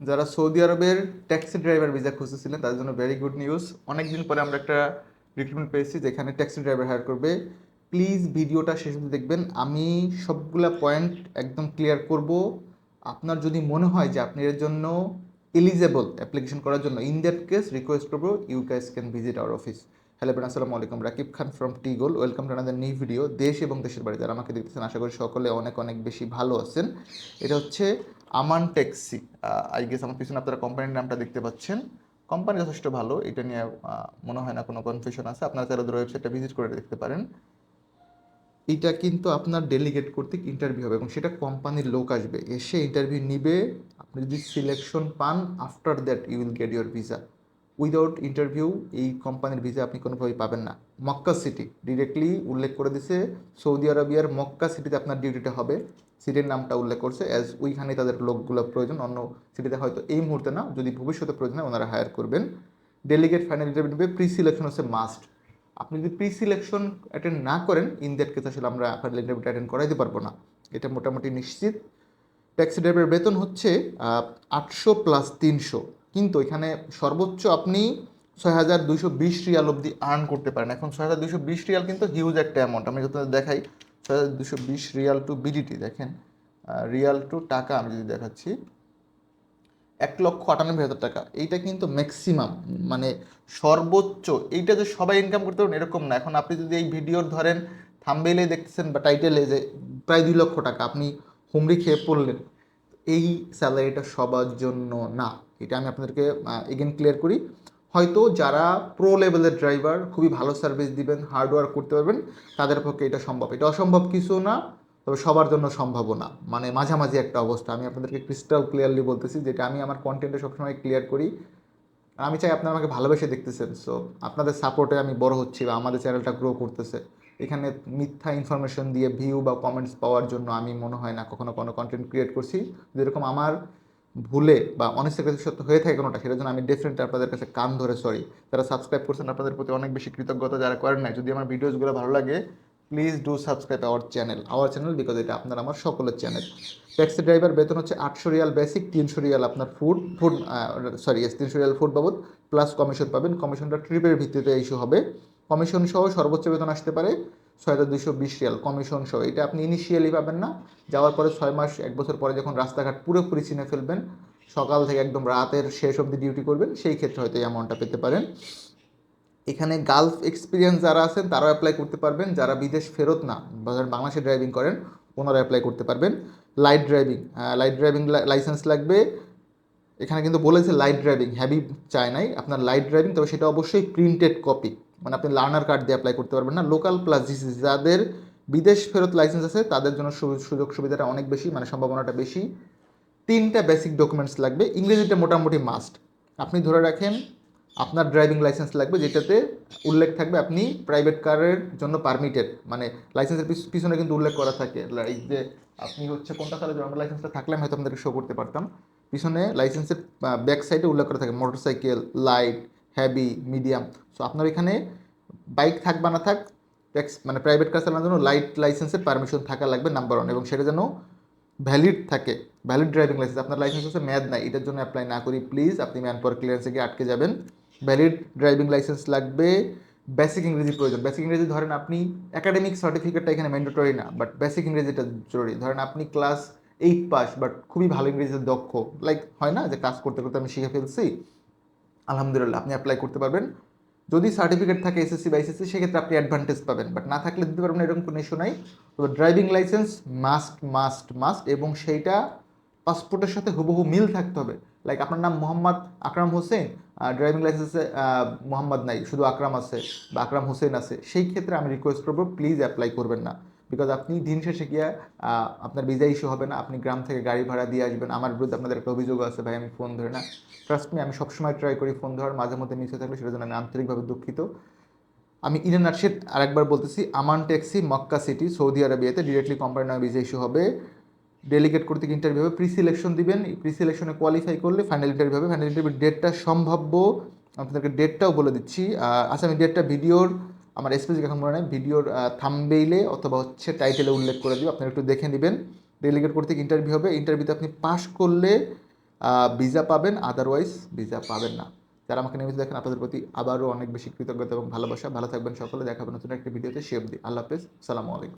যারা সৌদি আরবের taxi driver visa খুঁজতেছিলেন, তাদের জন্য ভেরি গুড নিউজ অনেকদিন পরে আমরা একটা রিক্রুটমেন্ট পেয়েছি যেখানে ট্যাক্সি ড্রাইভার হায়ার করবে। প্লিজ ভিডিওটা শেষ অবধি দেখবেন। আমি সবগুলা পয়েন্ট একদম ক্লিয়ার করব। আপনার যদি মনে হয় যে আপনি এর জন্য এলিজেবল অ্যাপ্লিকেশন করার জন্য ইন দ্যাট কেস রিকোয়েস্ট করব you can can visit our office hello Ben আসসালামু আলাইকুম। Rakib Khan from T goal welcome to another new video দেশ এবং দেশের বাড়ি যারা আমাকে দেখতেছেন, আশা করি সকলে অনেক অনেক বেশি ভালো আছেন। এটা হচ্ছে আমান ট্যাক্সি। আই গেস আমার পিছনে আপনারা কোম্পানির নামটা দেখতে পাচ্ছেন। কোম্পানি যথেষ্ট ভালো, এটা নিয়ে মনে হয় না কোনো কনফিউশন আছে। আপনারা তারা ওদের ওয়েবসাইটটা ভিজিট করে দেখতে পারেন। এটা কিন্তু আপনার ডেলিগেট কর্তৃক ইন্টারভিউ হবে এবং সেটা কোম্পানির লোক আসবে। এসে ইন্টারভিউ নিবে। আপনি যদি সিলেকশন পান after that you will get your visa without interview এই কোম্পানির ভিসা আপনি কোনোভাবেই পাবেন না। মক্কা সিটি ডিরেক্টলি উল্লেখ করে দিছে, সৌদি আরবিয়ার মক্কা সিটিতে আপনার ডিউটিটা হবে। সিটির নামটা উল্লেখ করছে অ্যাজ ওইখানে তাদের লোকগুলো প্রয়োজন, অন্য সিটিতে হয়তো এই মুহূর্তে না, যদি ভবিষ্যতে প্রয়োজন হয় ওনারা হায়ার করবেন। ডেলিগেট ফাইনাল ইন্টারভিউ নেবে প্রি সিলেকশন হচ্ছে মাস্ট আপনি যদি প্রি সিলেকশন অ্যাটেন্ড না করেন ইন দ্যাট কেস আসলে আমরা ফাইনাল ইন্টারভিউটা অ্যাটেন্ড করাইতে পারব না। এটা মোটামুটি নিশ্চিত। ট্যাক্সি ড্রাইভারের বেতন হচ্ছে আটশো প্লাস তিনশো। কিন্তু এখানে সর্বোচ্চ আপনি ছয় হাজার দুইশো বিশ রিয়াল অবধি আর্ন করতে পারেন। এখন ছয় হাজার দুইশো বিশ রিয়াল কিন্তু হিউজ একটা অ্যামাউন্ট আমি যদি দেখাই, ছয় হাজার দুশো বিশ রিয়াল টু বিডিটি দেখেন রিয়াল টু টাকা আমি যদি দেখাচ্ছি, এক লক্ষ আটানব্বই হাজার টাকা। এইটা কিন্তু ম্যাক্সিমাম মানে সর্বোচ্চ। এইটা যে সবাই ইনকাম করতে পারেন এরকম না। এখন আপনি যদি এই ভিডিওর ধরেন থাম্বেলে দেখতেছেন বা টাইটেলে যে প্রায় দুই লক্ষ টাকা আপনি হুমড়ি খেয়ে পড়লেন, এই স্যালারিটা সবার জন্য না। এটা আমি আপনাদেরকে এগেন ক্লিয়ার করি। হয়তো যারা প্রো লেভেলের ড্রাইভার খুবই ভালো সার্ভিস দিবেন হার্ডওয়ার্ক করতে পারবেন, তাদের পক্ষে এটা সম্ভব। এটা অসম্ভব কিছু না, তবে সবার জন্য সম্ভব না। মানে মাঝামাঝি একটা অবস্থা। আমি আপনাদেরকে ক্রিস্টাল ক্লিয়ারলি বলতেছি যেটা আমি আমার কন্টেন্টে সবসময় ক্লিয়ার করি। আর আমি চাই আপনারা আমাকে ভালোবেসে দেখতেছেন। সো আপনাদের সাপোর্টে আমি বড় হচ্ছি বা আমাদের চ্যানেলটা গ্রো করতেছে। এখানে মিথ্যা ইনফরমেশন দিয়ে ভিউ বা কমেন্টস পাওয়ার জন্য আমি মনে হয় না কখনো কোনো কন্টেন্ট ক্রিয়েট করছি। যেরকম আমার ভুলে বা কাছে সত্য হয়ে থাকে কোনোটা, সেটার জন্য আমি ডেফিনেটলি আপনাদের কাছে কান ধরে সরি যারা সাবস্ক্রাইব করছেন, আপনাদের প্রতি অনেক বেশি কৃতজ্ঞতা যারা করেন নাই, যদি আমার ভিডিওসগুলো ভালো লাগে please do subscribe our channel our channel because এটা আপনার আমার সকলের চ্যানেল ট্যাক্সি ড্রাইভার বেতন হচ্ছে আটশো রিয়াল বেসিক তিনশো রিয়াল আপনার ফুড ফুড সরি তিনশো রিয়াল ফুড বাবদ প্লাস কমিশন পাবেন। কমিশনটা ট্রিপের ভিত্তিতে ইস্যু হবে। কমিশন সহ সর্বোচ্চ বেতন আসতে পারে। ছয় হাজার দুশো বিশ রিয়াল কমিশন সহ। এটা আপনি ইনিশিয়ালি পাবেন না। যাওয়ার পরে ছয় মাস, এক বছর পরে যখন রাস্তাঘাট পুরোপুরি চিনে ফেলবেন, সকাল থেকে একদম রাতের শেষ অবধি ডিউটি করবেন, সেই ক্ষেত্রে হয়তো এই অ্যামাউন্টটা পেতে পারেন। এখানে গালফ এক্সপিরিয়েন্স যারা আছেন, তারাও অ্যাপ্লাই করতে পারবেন। যারা বিদেশ ফেরত না বাংলাদেশে ড্রাইভিং করেন ওনারা অ্যাপ্লাই করতে পারবেন। Light driving light driving license লাগবে। এখানে কিন্তু বলেছে লাইট ড্রাইভিং হ্যাভি চায় নাই। আপনার লাইট ড্রাইভিং তবে সেটা অবশ্যই প্রিন্টেড কপি মানে আপনি লার্নার কার্ড দিয়ে অ্যাপ্লাই করতে পারবেন না। লোকাল প্লাস জিসি যাদের বিদেশ ফেরত লাইসেন্স আছে, তাদের জন্য সুযোগ সুবিধাটা অনেক বেশি মানে সম্ভাবনাটা বেশি। তিনটা বেসিক ডকুমেন্টস লাগবে। ইংরেজিটা মোটামুটি মাস্ট আপনি ধরে রাখেন, আপনার ড্রাইভিং লাইসেন্স লাগবে, যেটাতে উল্লেখ থাকবে আপনি প্রাইভেট কারের জন্য পারমিটেড মানে লাইসেন্সের পিছনে কিন্তু উল্লেখ করা থাকে। লাইক যে আপনি হচ্ছে কোনটা সালে জন্ম লাইসেন্সটা থাকলে আমি হয়তো আপনাদেরকে শো করতে পারতাম। পিছনে লাইসেন্সের ব্যাক সাইডে উল্লেখ করা থাকে। Motorcycle light heavy medium so আপনার এখানে বাইক থাক বা না থাক ট্যাক্স মানে প্রাইভেট কার চালানোর জন্য লাইট লাইসেন্সের পারমিশন থাকা লাগবে নাম্বার ওয়ান এবং সেটা যেন ভ্যালিড থাকে ভ্যালিড ড্রাইভিং লাইসেন্স আপনার লাইসেন্স হচ্ছে ম্যাদ নাই, এটার জন্য অ্যাপ্লাই না করি প্লিজ আপনি ম্যান পাওয়ার ক্লিয়ারেন্সে গিয়ে আটকে যাবেন। ভ্যালিড ড্রাইভিং লাইসেন্স লাগবে বেসিক ইংরেজি প্রয়োজন বেসিক ইংরেজি ধরেন আপনি একাডেমিক সার্টিফিকেটটা এখানে ম্যান্ডেটরি না বাট বেসিক ইংরেজিটা জরুরি, ধরেন আপনি ক্লাস এইট পাস বাট খুবই ভালো ইংরেজিতে দক্ষ লাইক হয় না যে কাজ করতে করতে আমি শিখে ফেলছি? আলহামদুলিল্লাহ, আপনি অ্যাপ্লাই করতে পারবেন। যদি সার্টিফিকেট থাকে এসএসসি বা এসএসসি সেক্ষেত্রে আপনি অ্যাডভান্টেজ পাবেন। বাট না থাকলে দিতে পারবেন এরকম কোনো ইস্যু নাই। তবে driving license must must must এবং সেইটা পাসপোর্টের সাথে হুবহু মিল থাকতে হবে। লাইক আপনার নাম মোহাম্মদ আকরাম হোসেন ড্রাইভিং লাইসেন্সে মোহাম্মদ নাই, শুধু আকরাম আছে বা আকরাম হোসেন আছে। সেই ক্ষেত্রে আমি রিকোয়েস্ট করব প্লিজ অ্যাপ্লাই করবেন না। বিকজ আপনি দিন শেষে গিয়ে আপনার ভিসা ইস্যু হবে না, আপনি গ্রাম থেকে গাড়ি ভাড়া দিয়ে আসবেন। আমার বিরুদ্ধে আপনাদের একটা অভিযোগ আছে ভাই, আমি ফোন ধরে না। ট্রাস্ট মি আমি সবসময় ট্রাই করি ফোন ধরার, মাঝে মধ্যে মিস হয়ে থাকলে সেটার জন্য আমি আন্তরিকভাবে দুঃখিত। আমি ইরান আর্শেদ আরেকবার বলতেছি Aman taxi Mecca city Saudi আরবিয়াতে directly কোম্পানির নামে ভিসা ইস্যু হবে। ডেলিগেট করতে ইন্টারভিউ হবে। প্রি সিলেকশন দিবেন। প্রি সিলেকশনে কোয়ালিফাই করলে ফাইনাল ইন্টারভিউ হবে। ফাইনাল ইন্টারভিউ ডেটটা সম্ভাব্য। আপনাদেরকে ডেটটাও বলে দিচ্ছি। আচ্ছা আমি ডেটটা ভিডিওর আমার স্পেসিফিক এখন মনে নেই ভিডিওর থামবেইলে অথবা হচ্ছে টাইটেলে উল্লেখ করে দিব, আপনারা একটু দেখে নেবেন। ডেলিগেট করতে ইন্টারভিউ হবে ইন্টারভিউতে আপনি পাস করলে ভিসা পাবেন আদারওয়াইজ ভিসা পাবেন না। যারা আমাকে নিয়মিত দেখেন, আপনাদের প্রতি আবারও অনেক বেশি কৃতজ্ঞতা এবং ভালোবাসা। ভালো থাকবেন সকলে দেখাবেন নতুন একটি ভিডিওতে, সে দিই আল্লাহ হাফেজ, সালামু আলাইকুম।